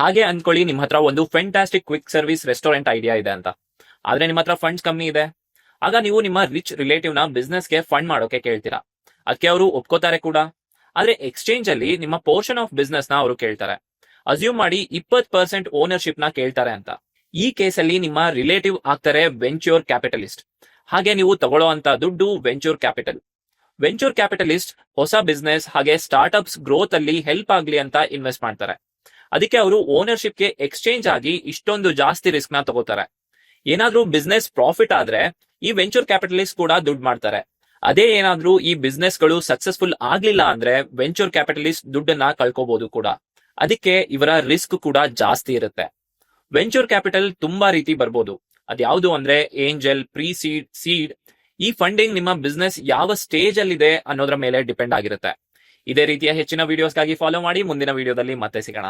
ಹಾಗೆ ಅನ್ಕೊಳ್ಳಿ, ನಿಮ್ಮ ಹತ್ರ ಒಂದು fantastic quick service restaurant idea ಇದೆ ಅಂತ. ಆದ್ರೆ ನಿಮ್ಮ ಹತ್ರ ಫಂಡ್ಸ್ ಕಮ್ಮಿ ಇದೆ. ಆಗ ನೀವು ನಿಮ್ಮ ರಿಚ್ ರಿಲೇಟಿವ್ನ ಬಿಸ್ನೆಸ್ಗೆ ಫಂಡ್ ಮಾಡೋಕೆ ಕೇಳ್ತೀರಾ? ಅದಕ್ಕೆ ಅವರು ಒಪ್ಕೋತಾರೆ ಕೂಡ. ಆದ್ರೆ ಎಕ್ಸ್ಚೇಂಜ್ ಅಲ್ಲಿ ನಿಮ್ಮ ಪೋರ್ಷನ್ ಆಫ್ ಬಿಸ್ನೆಸ್ನ ಅವರು ಕೇಳ್ತಾರೆ. ಅಸ್ಯೂಮ್ ಮಾಡಿ ಇಪ್ಪತ್ ಪರ್ಸೆಂಟ್ ಓನರ್ಶಿಪ್ನ ಕೇಳ್ತಾರೆ ಅಂತ. ಈ ಕೇಸಲ್ಲಿ ನಿಮ್ಮ ರಿಲೇಟಿವ್ ಆಗ್ತಾರೆ ವೆಂಚೂರ್ ಕ್ಯಾಪಿಟಲಿಸ್ಟ್ ಹಾಗೆ ನೀವು ತಗೊಳ್ಳೋ ಅಂತ ದುಡ್ಡು ವೆಂಚೂರ್ ಕ್ಯಾಪಿಟಲ್ ವೆಂಚೂರ್ ಕ್ಯಾಪಿಟಲಿಸ್ಟ್ ಹೊಸ ಬಿಸ್ನೆಸ್ ಹಾಗೆ ಸ್ಟಾರ್ಟ್ಅಪ್ಸ್ ಗ್ರೋತ್ ಅಲ್ಲಿ ಹೆಲ್ಪ್ ಆಗ್ಲಿ ಅಂತ ಇನ್ವೆಸ್ಟ್ ಮಾಡ್ತಾರೆ. ಅದಕ್ಕೆ ಅವರು ಓನರ್ಶಿಪ್ಗೆ ಎಕ್ಸ್ಚೇಂಜ್ ಆಗಿ ಇಷ್ಟೊಂದು ಜಾಸ್ತಿ ರಿಸ್ಕ್ನ ತಗೋತಾರೆ. ಏನಾದ್ರೂ ಬಿಸ್ನೆಸ್ ಪ್ರಾಫಿಟ್ ಆದ್ರೆ ಈ ವೆಂಚೂರ್ ಕ್ಯಾಪಿಟಲಿಸ್ಟ್ ಕೂಡ ದುಡ್ಡು ಮಾಡ್ತಾರೆ. ಅದೇ ಏನಾದ್ರೂ ಈ ಬಿಸ್ನೆಸ್ಗಳು ಸಕ್ಸಸ್ಫುಲ್ ಆಗ್ಲಿಲ್ಲ ಅಂದ್ರೆ ವೆಂಚೂರ್ ಕ್ಯಾಪಿಟಲಿಸ್ಟ್ ದುಡ್ಡನ್ನ ಕಳ್ಕೋಬಹುದು ಕೂಡ. ಅದಕ್ಕೆ ಇವರ ರಿಸ್ಕ್ ಕೂಡ ಜಾಸ್ತಿ ಇರುತ್ತೆ. ವೆಂಚೂರ್ ಕ್ಯಾಪಿಟಲ್ ತುಂಬಾ ರೀತಿ ಬರ್ಬೋದು. ಅದ್ಯಾವುದು ಅಂದ್ರೆ ಏಂಜಲ್ ಪ್ರೀ ಸೀಡ್ ಸೀಡ್ ಈ ಫಂಡಿಂಗ್ ನಿಮ್ಮ ಬಿಸ್ನೆಸ್ ಯಾವ ಸ್ಟೇಜ್ ಅಲ್ಲಿ ಇದೆ ಅನ್ನೋದ್ರ ಮೇಲೆ ಡಿಪೆಂಡ್ ಆಗಿರುತ್ತೆ. ಇದೇ ರೀತಿಯ ಹೆಚ್ಚಿನ ವಿಡಿಯೋಸ್ಗಾಗಿ ಫಾಲೋ ಮಾಡಿ, ಮುಂದಿನ ವಿಡಿಯೋದಲ್ಲಿ ಮತ್ತೆ ಸಿಗೋಣ.